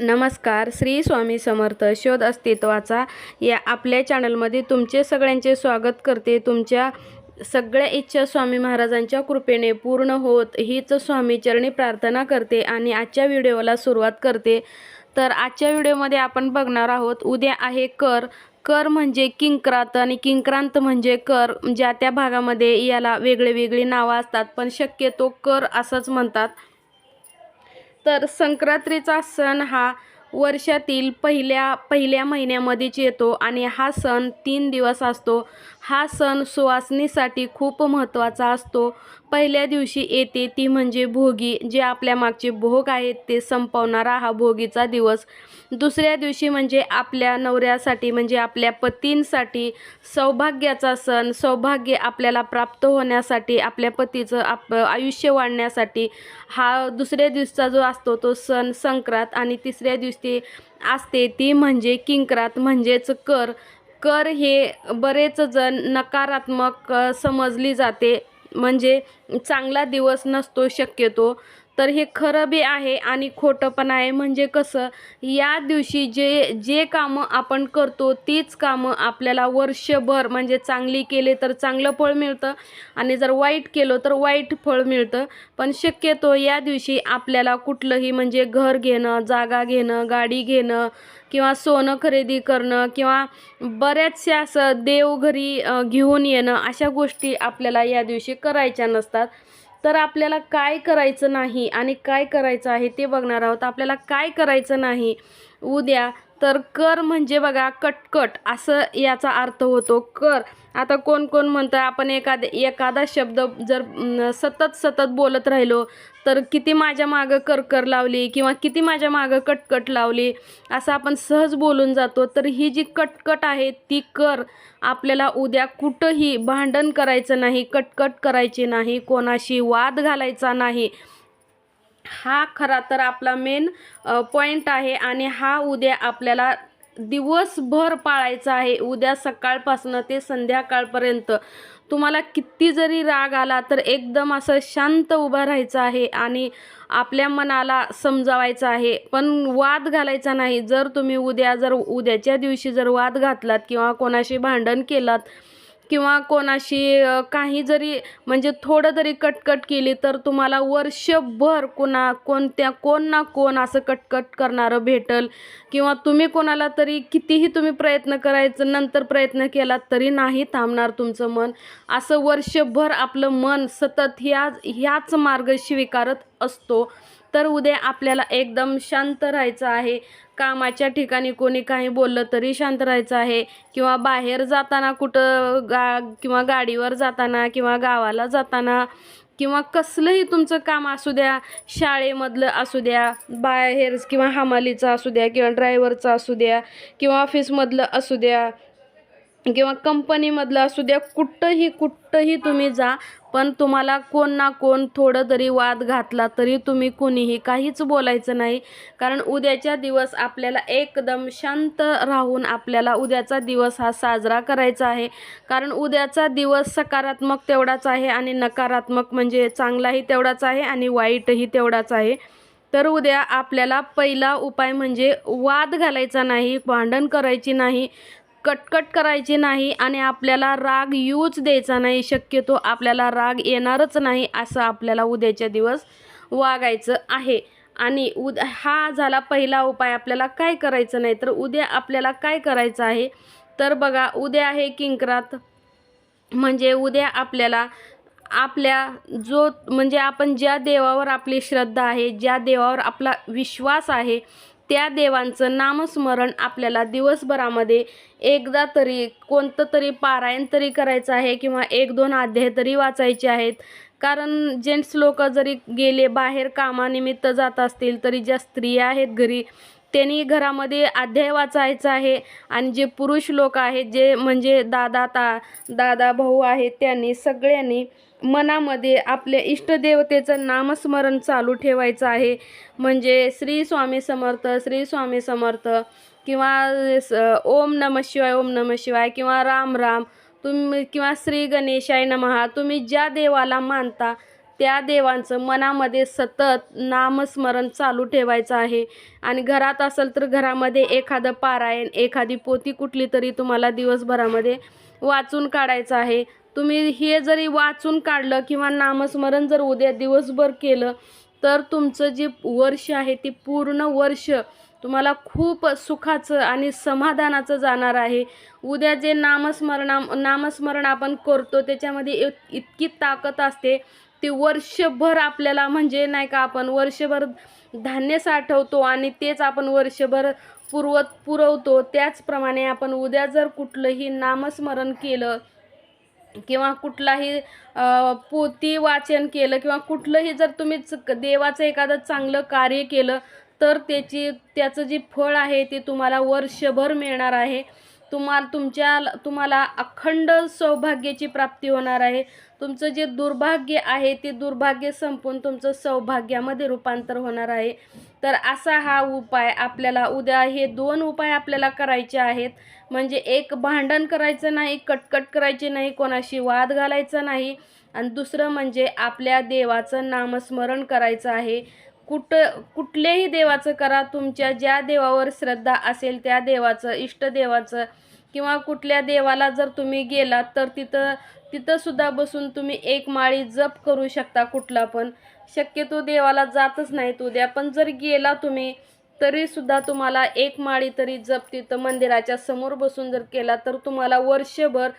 नमस्कार श्री स्वामी समर्थ शोध अस्तित्वाचा या आपल्या चॅनलमध्ये तुमचे सगळ्यांचे स्वागत करते. तुमच्या सगळ्या इच्छा स्वामी महाराजांच्या कृपेने पूर्ण होत हीच स्वामीचरणी प्रार्थना करते आणि आजच्या व्हिडिओला सुरुवात करते. तर आजच्या व्हिडिओमध्ये आपण बघणार आहोत उद्या आहे कर. कर म्हणजे किंक्रांत आणि किंक्रांत म्हणजे कर ज्या त्या भागामध्ये याला वेगळे वेगळी नावं असतात पण शक्यतो कर असंच म्हणतात. तर संक्रांतीचा सण हा वर्षातील पहिल्या पहिल्या महिन्यामध्येच येतो आणि हा सण तीन दिवस असतो. हा सण सुवासनीसाठी खूप महत्त्वाचा असतो. पहिल्या दिवशी येते ती म्हणजे भोगी जे आपल्या मागचे भोग आहेत ते संपवणारा हा भोगीचा दिवस. दुसऱ्या दिवशी म्हणजे आपल्या नवऱ्यासाठी म्हणजे आपल्या पतींसाठी सौभाग्याचा सण. सौभाग्य आपल्याला प्राप्त होण्यासाठी आपल्या पतीचं आप आयुष्य वाढण्यासाठी हा दुसऱ्या दिवसाचा जो असतो तो सण संक्रांत आणि तिसऱ्या दिवशी असते ती म्हणजे किंक्रात म्हणजेच कर. कर हे बरेच जण नकारात्मक समजली जाते. म्हणजे चांगला दिवस नसतो शक्यतो. तर हे खरं बी आहे आणि खोटं पण आहे. म्हणजे कसं या दिवशी जे जे कामं आपण करतो तीच कामं आपल्याला वर्षभर म्हणजे चांगली केले तर चांगलं फळ मिळतं आणि जर वाईट केलं तर वाईट फळ मिळतं. पण शक्यतो या दिवशी आपल्याला कुठलंही म्हणजे घर घेणं जागा घेणं गाडी घेणं किंवा सोनं खरेदी करणं किंवा बऱ्याचशा असं देवघरी घेऊन येणं अशा गोष्टी आपल्याला या दिवशी करायच्या नसतात. तर आपल्याला काय करायचं नाही आणि काय करायचं आहे ते बघणार आहोत. आपल्याला काय करायचं नाही? उद्या तर कर म्हणजे बघा कटकट असं याचा अर्थ होतो. कर. आता कोण कोण म्हणतं आपण एखाद एखादा शब्द जर सतत सतत बोलत राहिलो तर किती माझ्या मागं करकर लावली किंवा किती माझ्या मागं कटकट लावली असं आपण सहज बोलून जातो. तर ही जी कटकट आहे ती कर. आपल्याला उद्या कुठंही भांडण करायचं नाही कटकट करायची नाही कोणाशी वाद घालायचा नाही. हा खरा तर आपला मेन पॉईंट आहे आणि हा उद्या आपल्याला दिवसभर पाळायचा आहे. उद्या सकाळपासनं ते संध्याकाळपर्यंत तुम्हाला किती जरी राग आला तर एकदम असं शांत उभं राहायचं आहे आणि आपल्या मनाला समजावायचं आहे. पण वाद घालायचा नाही. जर तुम्ही उद्या जर उद्याच्या दिवशी जर वाद घातलात किंवा कोणाशी भांडण केलात किंवा कोणाशी काही जरी म्हणजे थोडं जरी कटकट केली तर तुम्हाला वर्षभर कोणा कोणत्या कोण ना कोण असं कटकट करणारं भेटल. किंवा तुम्ही कोणाला तरी कितीही तुम्ही प्रयत्न करायचं नंतर प्रयत्न केलात तरी नाही थांबणार तुमचं मन. असं वर्षभर आपलं मन सतत ह्या ह्याच मार्ग स्वीकारत असतो. तर उद्या आपल्याला एकदम शांत राहायचं आहे. कामाच्या ठिकाणी कोणी काही बोललं तरी शांत राहायचं आहे. किंवा बाहेर जाताना कुठं गा किंवा गाडीवर जाताना किंवा गावाला जाताना किंवा कसलंही तुमचं काम असू द्या शाळेमधलं असू द्या बाहेर किंवा हमालीचं असू द्या किंवा ड्रायव्हरचं असू द्या किंवा ऑफिसमधलं असू द्या किंवा कंपनीमधलं असू द्या कुठंही कुठंही तुम्ही जा पण तुम्हाला कोण ना कोण थोडं तरी वाद घातला तरी तुम्ही कुणीही काहीच बोलायचं नाही. कारण उद्याच्या दिवस आपल्याला एकदम शांत राहून आपल्याला उद्याचा दिवस हा साजरा करायचा आहे. कारण उद्याचा दिवस सकारात्मक तेवढाच आहे आणि नकारात्मक म्हणजे चांगलाही तेवढाच आहे आणि वाईटही तेवढाच आहे. तर उद्या आपल्याला पहिला उपाय म्हणजे वाद घालायचा नाही भांडण करायची नाही. कटकट करायची नाही आणि आपल्याला राग येऊच द्यायचा नाही. शक्यतो आपल्याला राग येणारच नाही असं आपल्याला उद्याच्या दिवस वागायचं आहे. आणि उद हा झाला पहिला उपाय. आपल्याला काय करायचं नाही तर उद्या आपल्याला काय करायचं आहे? तर बघा उद्या आहे किंकरात. म्हणजे उद्या आपल्याला आपल्या जो म्हणजे आपण ज्या देवावर आपली श्रद्धा आहे ज्या देवावर आपला विश्वास आहे त्या देवांचं नामस्मरण आपल्याला दिवसभरामध्ये एकदा तरी कोणतं तरी पारायण तरी करायचं आहे किंवा एक दोन अध्याय तरी वाचायचे आहेत. कारण जेंट्स लोक जरी गेले बाहेर कामानिमित्त जात असतील तरी ज्या स्त्रिया आहेत घरी त्यांनी घरामध्ये अध्याय वाचायचं आहे. आणि जे पुरुष लोक आहेत जे म्हणजे दादा ता दादा भाऊ आहेत त्यांनी सगळ्यांनी मनामध्ये आपल्या इष्टदेवतेचं नामस्मरण चालू ठेवायचं आहे. म्हणजे श्री स्वामी समर्थ श्री स्वामी समर्थ किंवा स- ओम नम शिवाय ओम नम शिवाय किंवा राम राम तुम्ही किंवा श्री गणेशाय नमहा तुम्ही ज्या देवाला मानता त्या देवांचं मनामध्ये सतत नामस्मरण चालू ठेवायचं आहे. आणि घरात असेल तर घरामध्ये एखादं पारायण एखादी पोती कुठली तरी तुम्हाला दिवसभरामध्ये वाचून काढायचं आहे. तुम्ही हे जरी वाचून काढलं किंवा नामस्मरण जर उद्या दिवसभर केलं तर तुमचं जे वर्ष आहे ते पूर्ण वर्ष तुम्हाला खूप सुखाचं आणि समाधानाचं जाणार आहे. उद्या जे नामस्मरणा नामस्मरण आपण करतो त्याच्यामध्ये इत- इतकी ताकद असते. ते वर्षभर आपल्याला म्हणजे नाही का आपण वर्षभर धान्य साठवतो आणि तेच आपण वर्षभर पुरवत पुरवतो. त्याचप्रमाणे आपण उद्या जर कुठलंही नामस्मरण केलं किंवा कुठलाही पोती वाचन केलं किंवा कुठलंही जर तुम्ही देवाचं एखादं चांगलं कार्य केलं तर त्याची त्याचं जे फळ आहे ते तुम्हाला वर्षभर मिळणार आहे. तुम्हाला तुमच्या तुम्हाला अखंड सौभाग्याची प्राप्ती होणार आहे. तुमचं जे दुर्भाग्य आहे ते दुर्भाग्य संपून तुमचं सौभाग्यामध्ये रूपांतर होणार आहे. तर असा हा उपाय आपल्याला उद्या हे दोन उपाय आपल्याला करायचे आहेत. म्हणजे एक भांडण करायचं नाही कटकट करायची नाही कोणाशी वाद घालायचा नाही. आणि दुसरं म्हणजे आपल्या देवाचं नामस्मरण करायचं आहे. कुठं कुठल्याही देवाचं करा. तुमच्या ज्या देवावर श्रद्धा असेल त्या देवाचं इष्टदेवाचं किंवा कुठल्या देवाला जर तुम्ही गेलात तर तिथं तिथंसुद्धा बसून तुम्ही एक माळी जप करू शकता कुठला पण. शक्यतो देवाला जातच नाहीत उद्या. पण जर गेला तुम्ही तरीसुद्धा तुम्हाला एक माळी तरी जप तिथं मंदिराच्या समोर बसून जर केला तर तुम्हाला वर्षभर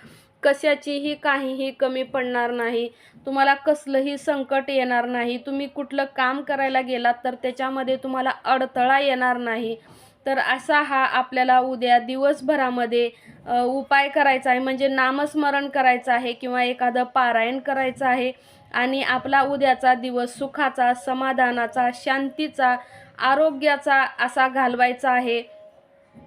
कशाचीही काहीही कमी पडणार नाही. तुम्हाला कसलंही संकट येणार नाही. तुम्ही कुठलं काम करायला गेलात तर त्याच्यामध्ये तुम्हाला अडथळा येणार नाही. तर असा हा आपल्याला उद्या दिवसभरामध्ये उपाय करायचा आहे. म्हणजे नामस्मरण करायचं आहे किंवा एखादं पारायण करायचं आहे. आणि आपला उद्याचा दिवस सुखाचा समाधानाचा शांतीचा आरोग्याचा असा घालवायचा आहे.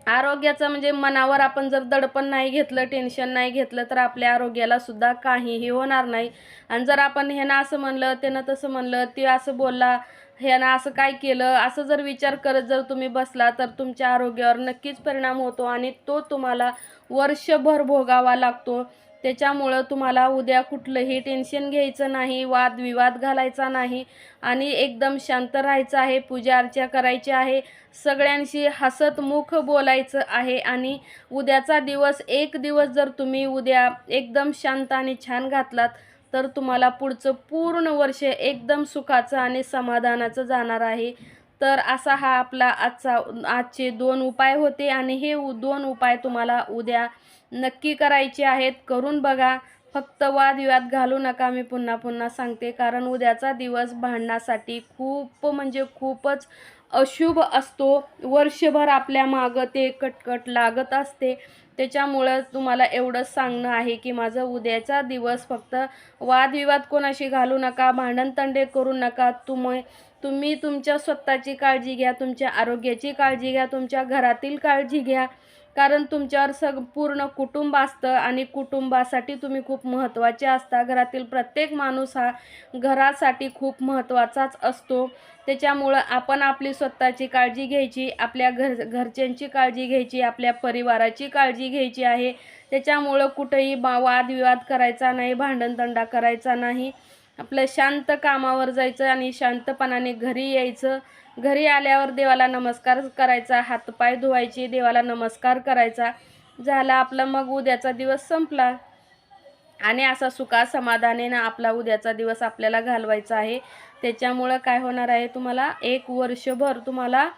आरोग्याचं म्हणजे मनावर आपण जर दडपण नाही घेतलं टेन्शन नाही घेतलं तर आपल्या आरोग्याला सुद्धा काहीही होणार नाही. आणि जर आपण ह्यानं असं म्हणलं त्यानं तसं म्हणलं ते असं बोलला ह्यानं असं काय केलं असं जर विचार करत जर तुम्ही बसला तर तुमच्या आरोग्यावर नक्कीच परिणाम होतो आणि तो तुम्हाला वर्षभर भोगावा लागतो. त्याच्यामुळं तुम्हाला उद्या कुठलंही टेन्शन घ्यायचं नाही वाद विवाद घालायचा नाही आणि एकदम शांत राहायचं आहे पूजा अर्चा करायची आहे सगळ्यांशी हसतमुख बोलायचं आहे आणि उद्याचा दिवस एक दिवस जर तुम्ही उद्या एकदम शांत आणि छान घातलात तर तुम्हाला पुढचं पूर्ण वर्ष एकदम सुखाचं आणि समाधानाचं जाणार आहे. तर असा हा आपला आजचा आजचे दोन उपाय होते आणि हे दोन उपाय तुम्हाला उद्या नक्की करायचे आहेत करून बघा. फक्त वादविवाद घालू नका मी पुन्हा पुन्हा सांगते. कारण उद्याचा दिवस भांडणासाठी खूप म्हणजे खूपच अशुभ असतो. वर्षभर आपल्या मागं ते कटकट लागत असते. त्याच्यामुळं तुम्हाला एवढंच सांगणं आहे की माझं उद्याचा दिवस फक्त वादविवाद कोणाशी घालू नका भांडणतंडे करू नका. तुम्ही तुम्ही तुमच्या स्वतःची काळजी घ्या तुमच्या आरोग्याची काळजी घ्या तुमच्या घरातील काळजी घ्या. कारण तुमच्यावर सग पूर्ण कुटुंब असतं आणि कुटुंबासाठी तुम्ही खूप महत्त्वाचे असता. घरातील प्रत्येक माणूस हा घरासाठी खूप महत्त्वाचाच असतो. त्याच्यामुळं आपण आपली स्वतःची काळजी घ्यायची आपल्या घर घरच्यांची काळजी घ्यायची आपल्या परिवाराची काळजी घ्यायची आहे. त्याच्यामुळं कुठेही बा वादविवाद करायचा नाही भांडणतंडा करायचा नाही. आपलं शांत कामावर जायचं आणि शांतपणाने घरी यायचं. घरी आल्यावर देवाला नमस्कार करायचा हातपाय धुवायचे देवाला नमस्कार करायचा. झाला आपला मग उद्याचा दिवस संपला. आणि असा सुखा समाधानेनं आपला उद्याचा दिवस आपल्याला घालवायचा आहे. त्याच्यामुळं काय होणार आहे तुम्हाला? एक वर्षभर तुम्हाला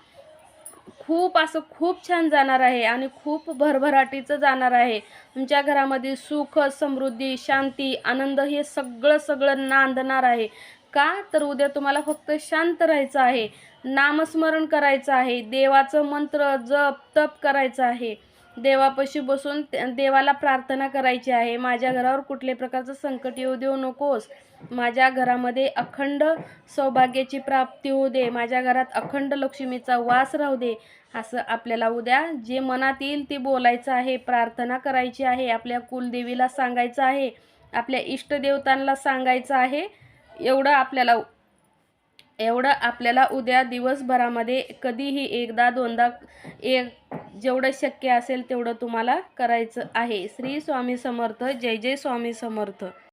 खूप असं खूप छान जाणार आहे आणि खूप भरभराटीचं जाणार आहे. तुमच्या घरामध्ये सुख समृद्धी शांती आनंद हे सगळं सगळं नांदणार आहे. का? तर उद्या तुम्हाला फक्त शांत राहायचं आहे. नामस्मरण करायचं आहे. देवाचं मंत्र जप तप करायचं आहे. देवापाशी बसून देवाला प्रार्थना करायची आहे. माझ्या घरावर कुठल्याही प्रकारचं संकट येऊ देऊ नकोस. माझ्या घरामध्ये अखंड सौभाग्याची प्राप्ती होऊ दे. माझ्या घरात अखंड लक्ष्मीचा वास राहू दे. असं आपल्याला उद्या जे मनात येईल ते बोलायचं आहे. प्रार्थना करायची आहे. आपल्या कुलदेवीला सांगायचं आहे. आपल्या इष्टदेवतांना सांगायचं आहे. एवढं आपल्याला एवढं आपल्याला उद्या दिवसभरामध्ये कधीही एकदा दोनदा एक जेवढं शक्य असेल तेवढं तुम्हाला करायचं आहे. श्री स्वामी समर्थ जय जय स्वामी समर्थ.